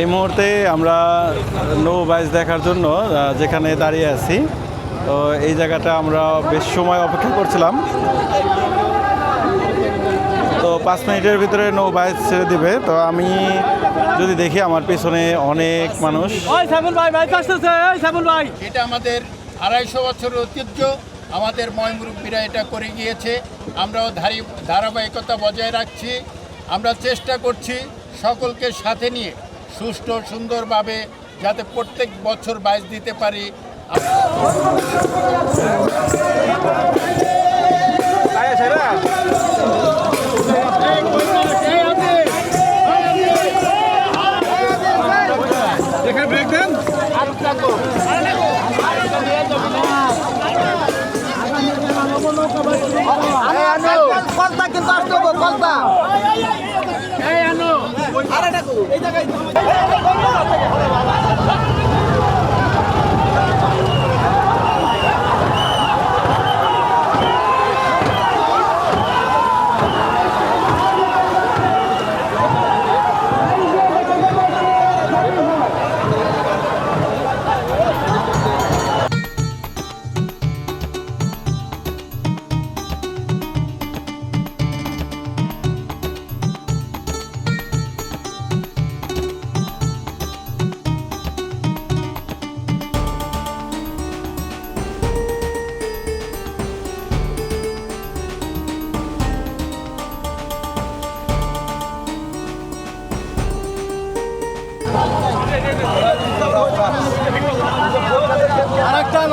এই মুহূর্তে আমরা নৌ বাইচ দেখার জন্য যেখানে দাঁড়িয়ে আছি। তো এই জায়গাটা আমরা বেশ সময় অপেক্ষা করছিলাম। তো পাঁচ মিনিটের ভিতরে নৌ বাইচ ছেড়ে দিবে। তো আমি যদি দেখি আমার পেছনে অনেক মানুষ। ওই সাইফুল ভাই ভাই আসতেছে। ওই সাইফুল ভাই। এটা আমাদের আড়াইশো বছরের ঐতিহ্য। আমাদের ময়মুরব্বীরা এটা করে গিয়েছে। আমরাও ধারি ধারাবাহিকতা বজায় রাখছি। আমরা চেষ্টা করছি সকলকে সাথে নিয়ে। সুষ্ঠু সুন্দরভাবে যাতে প্রত্যেক বছর বাইশ দিতে পারি। কলতা কিন্তু আসতে হবে কলতা। লাগাই আরেকটান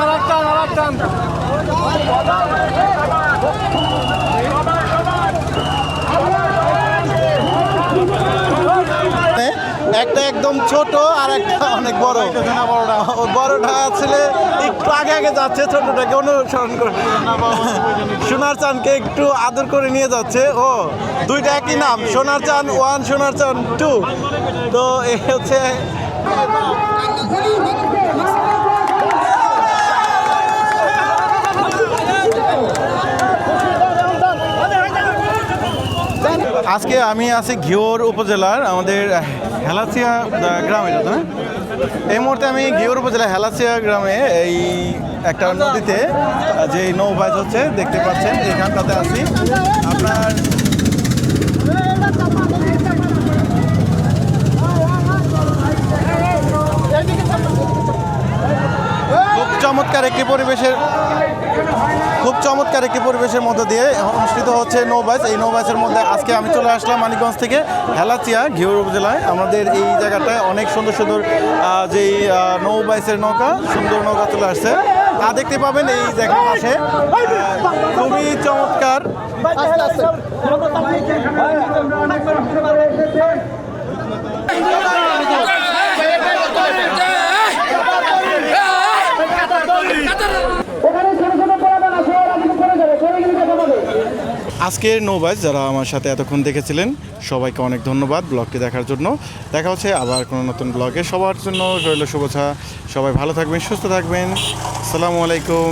একটা একদম ছোট আর একটা অনেক বড়। ও বড়টা ছেলে একটু আগে আগে যাচ্ছে, ছোটটাকে অনুসরণ করে। সোনার চানকে একটু আদর করে নিয়ে যাচ্ছে। ও, দুইটা একই নাম, সোনার চান ওয়ান সোনার চান টু তো এই হচ্ছে আজকে আমি আছি ঘিওর উপজেলার আমাদের হেলাচিয়া গ্রাম এটা তো না? এই মুহূর্তে আমি ঘিওর উপজেলা হেলাচিয়া গ্রামে এই একটা নদীতে যে নৌ বাইচ হচ্ছে, দেখতে পাচ্ছেন, এখানটাতে আছি আপনার খুব চমৎকার একটি পরিবেশের, খুব চমৎকার একটি পরিবেশের মধ্যে দিয়ে অনুষ্ঠিত হচ্ছে নৌবাইচ এই নৌবাইচের মধ্যে আজকে আমি চলে আসলাম মানিকগঞ্জ থেকে হেলাচিয়া ঘিউর উপজেলায়। আমাদের এই জায়গাটায় অনেক সুন্দর সুন্দর যেই নৌবাইচের নৌকা, সুন্দর নৌকা চলে আসছে। তা দেখতে পাবেন এই জায়গার পাশে খুবই চমৎকার। আজকের নৌবাজ যারা আমার সাথে এতক্ষণ দেখেছিলেন, সবাইকে অনেক ধন্যবাদ ব্লগকে দেখার জন্য। দেখা হচ্ছে আবার কোনো নতুন ব্লগে। সবার জন্য রইল শুভেচ্ছা। সবাই ভালো থাকবেন, সুস্থ থাকবেন। আসসালামু আলাইকুম।